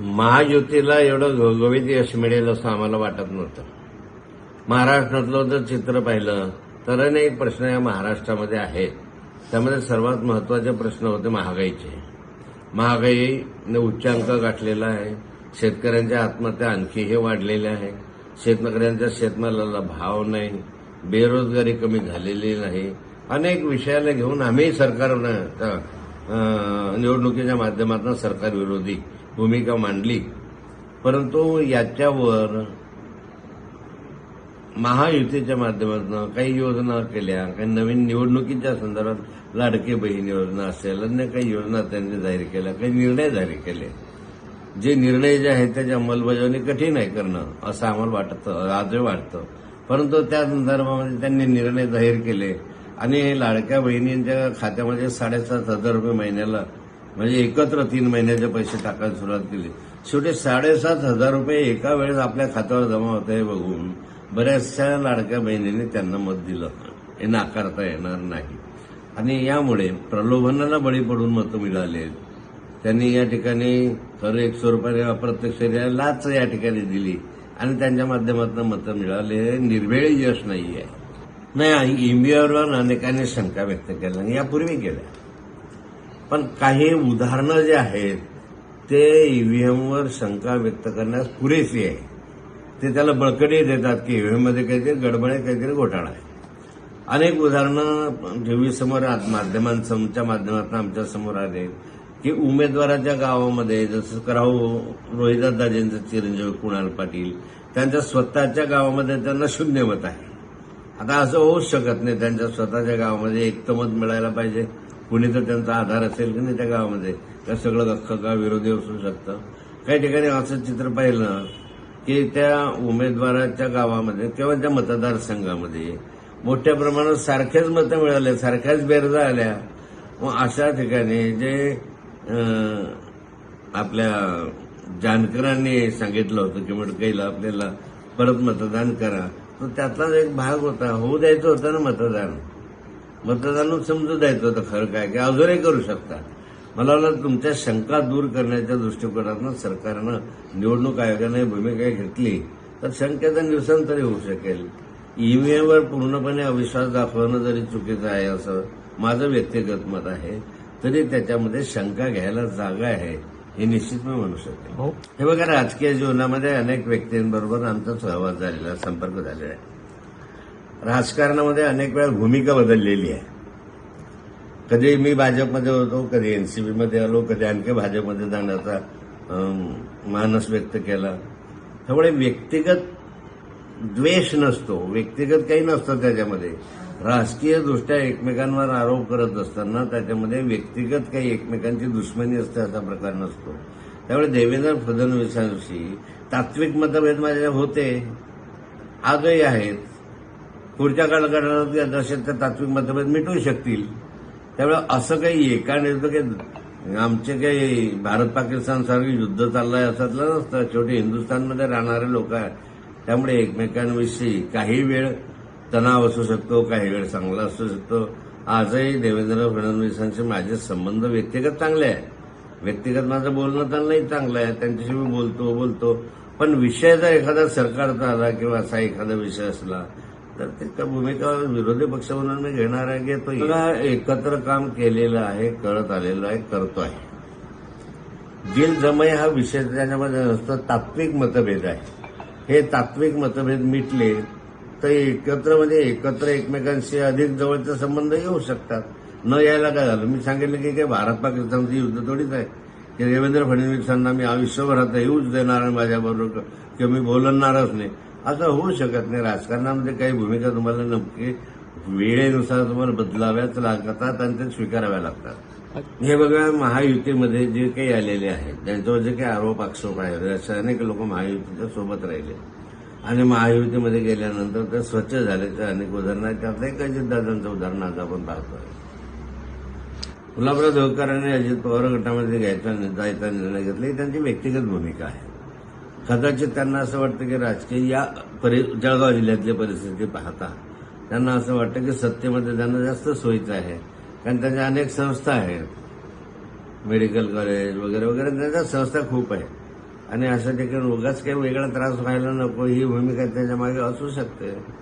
महायुतीला एवढं घवघवीत यश मिळेल असं आम्हाला वाटत नव्हतं. महाराष्ट्रातलं जर चित्र पाहिलं तर अनेक प्रश्न या महाराष्ट्रामध्ये आहेत. त्यामध्ये सर्वात महत्त्वाचे प्रश्न होते महागाईचे. महागाईने उच्चांक गाठलेला आहे. शेतकऱ्यांच्या आत्महत्या आणखी हे वाढलेल्या आहे. शेतकऱ्यांच्या शेतमालाला भाव नाही. बेरोजगारी कमी झालेली नाही. अनेक विषयाला घेऊन आम्ही सरकारनं निवडणुकीच्या माध्यमातून सरकार विरोधी. भूमिका मांडली. परंतु याच्यावर महायुतीच्या माध्यमातून काही योजना केल्या काही नवीन निवडणुकीच्या संदर्भात लाडके बहीण योजना असेल अन्य काही योजना त्यांनी जाहीर केल्या काही निर्णय जाहीर केले. जे निर्णय जे आहेत त्याची अंमलबजावणी कठीण आहे करणं असं आम्हाला वाटतं आजही वाटतं. परंतु त्या संदर्भामध्ये त्यांनी निर्णय जाहीर केले. आणि लाडक्या बहिणींच्या खात्यामध्ये साडेसात हजार रुपये महिन्याला म्हणजे एकत्र तीन महिन्याचे पैसे टाकायला सुरुवात केली. शेवटी साडेसात हजार रुपये एका वेळेस आपल्या खात्यावर जमा होत आहे बघून बऱ्याचशा लाडक्या बहिणीने त्यांना मत दिलं. हे नाकारता येणार नाही. आणि यामुळे प्रलोभनाला बळी पडून मतं मिळाले. त्यांनी या ठिकाणी खरं एकशे रुपये अप्रत्यक्ष लाच या ठिकाणी दिली. आणि त्यांच्या माध्यमातून मतं मिळाले. निर्वेळ यश नाही आहे नाही ईव्हीएमवर अनेकांनी शंका व्यक्त केल्या. आणि यापूर्वी केल्या. पण काही उदाहरणं जे आहेत ते ईव्हीएमवर शंका व्यक्त करण्यास पुरेशी आहे. ते त्याला बळकटी देतात की ईव्हीएममध्ये काहीतरी गडबड आहे काहीतरी घोटाळा आहे. अनेक उदाहरणं टीव्ही समोर माध्यमांच्या माध्यमातून आमच्यासमोर आले की उमेदवाराच्या गावामध्ये जसं कराऊ रोहिदादाजींचं चिरंजीव कुणाल पाटील त्यांच्या स्वतःच्या गावामध्ये त्यांना शून्य मत आहे. आता असं होऊच शकत नाही त्यांच्या स्वतःच्या गावामध्ये एकतमत मिळायला पाहिजे. कुणी तर त्यांचा आधार असेल की नाही त्या गावामध्ये? त्या सगळं अख्खं गाव विरोधी असू शकतं. काही ठिकाणी असं चित्र पाहिलं की त्या उमेदवाराच्या गावामध्ये किंवा त्या मतदारसंघामध्ये मोठ्या प्रमाणात सारख्याच मतं मिळाले सारख्याच बेरजा आल्या. मग अशा ठिकाणी जे आपल्या जानकरांनी सांगितलं होतं की मडकईला आपल्याला परत मतदान करा. तर त्यातलाच एक भाग होता. होऊ द्यायचं होतं ना मतदान. मतदान समजू द्यायचं होतं खरं काय की अजूनही करू शकता मला वाटलं तुमच्या शंका दूर करण्याच्या दृष्टिकोनातून सरकारनं निवडणूक आयोगाने भूमिका घेतली तर शंकेचं निरसन तरी होऊ शकेल. ईव्हीएमवर पूर्णपणे अविश्वास दाखवणं जरी चुकीचं आहे असं माझं व्यक्तिगत मत आहे तरी त्याच्यामध्ये शंका घ्यायला जागा आहे हे निश्चित मी म्हणू शकते भाऊ हे बघा राजकीय जीवनामध्ये अनेक व्यक्तींबरोबर आमचा सहवास झालेला संपर्क झालेला आहे. राजकारणामध्ये अनेक वेळा भूमिका बदललेली आहे. कधी मी भाजपमध्ये होतो कधी एन सी बीमध्ये आलो कधी आणखी भाजपमध्ये जाण्याचा मानस व्यक्त केला. त्यामुळे व्यक्तिगत द्वेष नसतो. व्यक्तिगत काही नसतं त्याच्यामध्ये. राजकीय दृष्ट्या एकमेकांवर आरोप करत असताना त्याच्यामध्ये व्यक्तिगत काही एकमेकांची दुश्मनी असते असा प्रकार नसतो. त्यामुळे देवेंद्र फडणवीसांशी तात्विक मतभेद माझ्या होते. आजही आहेत. पुढच्या काळात असेल तर तात्विक मतभेद मिटवू शकतील. त्यामुळे असं काही एका की आमचे काही भारत पाकिस्तान सारखं युद्ध चाललंय असं नसतं. शेवटी हिंदुस्थानमध्ये राहणारे लोक आहेत. त्यामुळे एकमेकांविषयी काही वेळ तणाव असू शकतो काही वेळ चांगला असू शकतो. आजही देवेंद्र फडणवीसांचे माझे संबंध व्यक्तिगत चांगले आहेत. व्यक्तिगत माझं बोलणं त्यांनाही चांगलं आहे. त्यांच्याशी मी बोलतो बोलतो. पण विषय जर एखादा सरकारचा आला किंवा असा एखादा विषय असला तर त्याच्या भूमिका विरोधी पक्ष म्हणून मी घेणार आहे की तो एकत्र काम केलेलं आहे कळत आलेलं आहे करतो आहे. दिल जमय हा विषय त्याच्यामध्ये नसतो तात्विक मतभेद आहे. हे तात्विक मतभेद मिटले तर एकत्र म्हणजे एकत्र एकमेकांशी अधिक जवळचे संबंध येऊ शकतात. न यायला काय झालं? मी सांगितलं की काय भारत पाकिस्तानचं युद्ध थोडीच आहे. की देवेंद्र फडणवीसांना मी आयुष्यभरात येऊच देणार माझ्याबरोबर. किंवा मी बोलणारच नाही. असं होऊ शकत नाही. राजकारणामध्ये काही भूमिका तुम्हाला नक्की वेळेनुसार तुम्हाला बदलाव्याच लागतात आणि ते स्वीकाराव्या लागतात. हे बघा महायुतीमध्ये जे काही आलेले आहेत त्यांच्यावर जे काही आरोप आक्षेप आहेत असे अनेक लोक महायुतीच्या सोबत राहिले. आणि महायुतीमध्ये गेल्यानंतर ते स्वच्छ झाल्याचे अनेक उदाहरणं आहेत. त्यातलं एक अजितदादांचं उदाहरण आज आपण पाहतोय. गुलाबराव देवकरांनी अजित पवार गटामध्ये घ्यायचा जायचा निर्णय घेतला. ही त्यांची व्यक्तिगत भूमिका आहे. कदाचित त्यांना असं वाटतं की राजकीय या परि जळगाव जिल्ह्यातली परिस्थिती पाहता त्यांना असं वाटतं की सत्तेमध्ये त्यांना जास्त सोयीचं आहे. कारण त्यांच्या अनेक संस्था आहेत. मेडिकल कॉलेज वगैरे वगैरे त्यांच्या संस्था खूप आहेत. आणि अशा ठिकाणी उगाच काही वेगळा त्रास व्हायला नको ही भूमिका त्याच्यामागे असू शकते.